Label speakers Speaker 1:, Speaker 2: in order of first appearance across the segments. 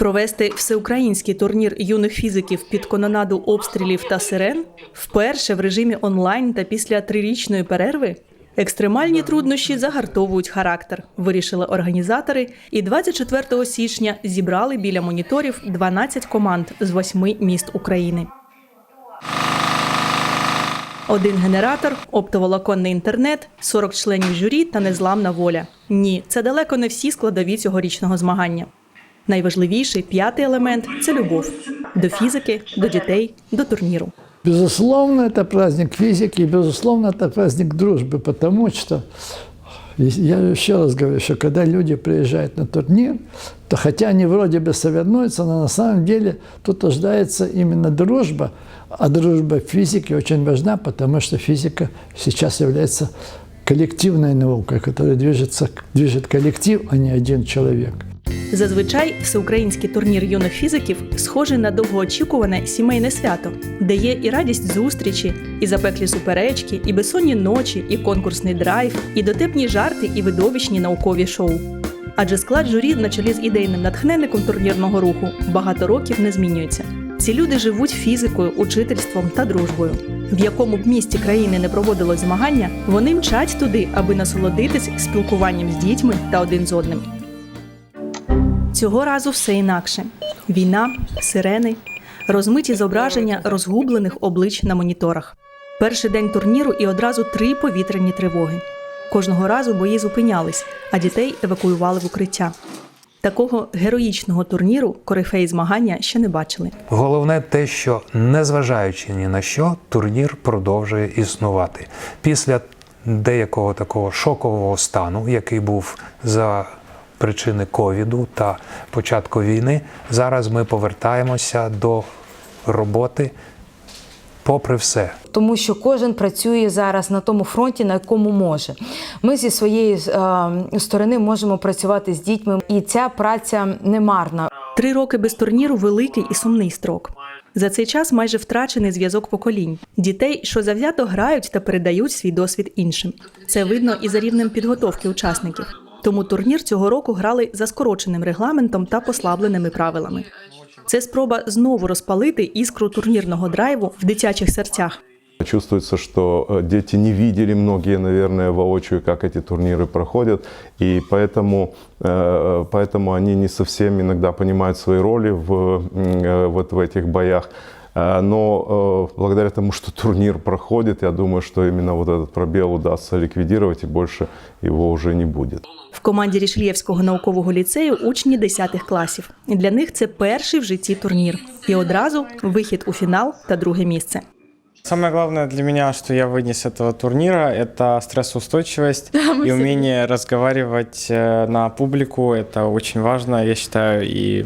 Speaker 1: Провести всеукраїнський турнір юних фізиків під кононаду обстрілів та сирен вперше в режимі онлайн та після трирічної перерви. Екстремальні труднощі загартовують характер, вирішили організатори, і 24 січня зібрали біля моніторів 12 команд з восьми міст України. Один генератор, оптоволоконний інтернет, 40 членів журі та незламна воля. Ні, це далеко не всі складові цьогорічного змагання. Найважливіший п'ятий елемент це любов до фізики, до дітей, до турніру.
Speaker 2: Безусловно, это праздник физики, и, безусловно, это праздник дружбы, потому что, я еще раз говорю, что когда люди приезжают на турнир, то хотя они вроде бы соревнуются, но на самом деле тут ожидается именно дружба, а дружба в физике очень важна, потому что физика сейчас является коллективной наукой, которая движется, движет коллектив, а не один человек.
Speaker 1: Зазвичай всеукраїнський турнір юних фізиків схожий на довгоочікуване сімейне свято, де є і радість зустрічі, і запеклі суперечки, і безсонні ночі, і конкурсний драйв, і дотепні жарти, і видовищні наукові шоу. Адже склад журі на чолі з ідейним натхненником турнірного руху багато років не змінюється. Ці люди живуть фізикою, учительством та дружбою. В якому б місті країни не проводилось змагання, вони мчать туди, аби насолодитись спілкуванням з дітьми та один з одним. Цього разу все інакше: війна, сирени, розмиті зображення розгублених облич на моніторах. Перший день турніру і одразу три повітряні тривоги. Кожного разу бої зупинялись, а дітей евакуювали в укриття. Такого героїчного турніру корифеї змагання ще не бачили.
Speaker 3: Головне те, що незважаючи ні на що, турнір продовжує існувати. Після деякого такого шокового стану, який був за причини ковіду та початку війни, зараз ми повертаємося до роботи попри все.
Speaker 4: тому що кожен працює зараз на тому фронті, на якому може. Ми зі своєї е, сторони можемо працювати з дітьми, і ця праця не марна.
Speaker 1: Три роки без турніру великий і сумний строк. За цей час майже втрачений зв'язок поколінь дітей, що завзято грають та передають свій досвід іншим. Це видно і за рівнем підготовки учасників. Тому турнір цього року грали за скороченим регламентом та послабленими правилами. Це спроба знову розпалити іскру турнірного драйву в дитячих серцях.
Speaker 5: Чувствуется, что э, дети не видели многие, наверное, воочию, как эти турниры проходят, и поэтому, э, поэтому они не совсем иногда понимают свои роли в, м, э, вот в этих боях. Э, Но э, благодаря тому, что турнир проходит, я думаю, что именно вот этот пробел удастся ликвидировать, и больше его уже не будет.
Speaker 1: В команді Рішлєвського наукового ліцею учні 10 класів. І Для них це перший в житті турнір. І одразу вихід у фінал та друге місце.
Speaker 6: Самое главное для меня, что я вынес этого турнира, это стрессоустойчивость и умение разговаривать э, на публику. Это очень важно, я считаю. И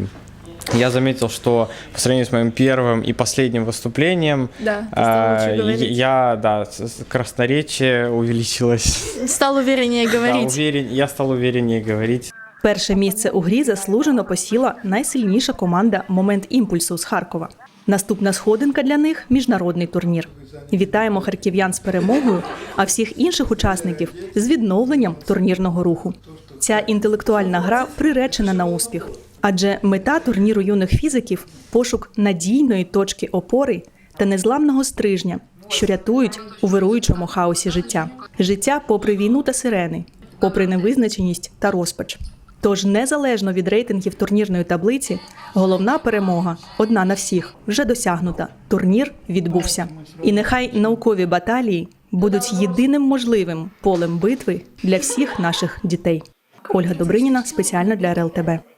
Speaker 6: я заметил, что по сравнению с моим первым и последним выступлением,
Speaker 7: Да, ты стал лучше
Speaker 6: э,
Speaker 7: говорить.
Speaker 6: я, да, с- с- красноречие увеличилось.
Speaker 7: Стал увереннее
Speaker 6: Да,
Speaker 7: говорить.
Speaker 6: уверен, я стал увереннее говорить.
Speaker 1: Перше місце у грі заслужено посіла найсильніша команда Момент імпульсу з Харкова. Наступна сходинка для них міжнародний турнір. Вітаємо харків'ян з перемогою, а всіх інших учасників з відновленням турнірного руху. Ця інтелектуальна гра приречена на успіх, адже мета турніру юних фізиків пошук надійної точки опори та незламного стрижня, що рятують у вируючому хаосі життя. Життя попри війну та сирени, попри невизначеність та розпач. Тож, незалежно від рейтингів турнірної таблиці, головна перемога одна на всіх вже досягнута. Турнір відбувся. І нехай наукові баталії будуть єдиним можливим полем битви для всіх наших дітей. Ольга Добриніна спеціально для РЛТБ.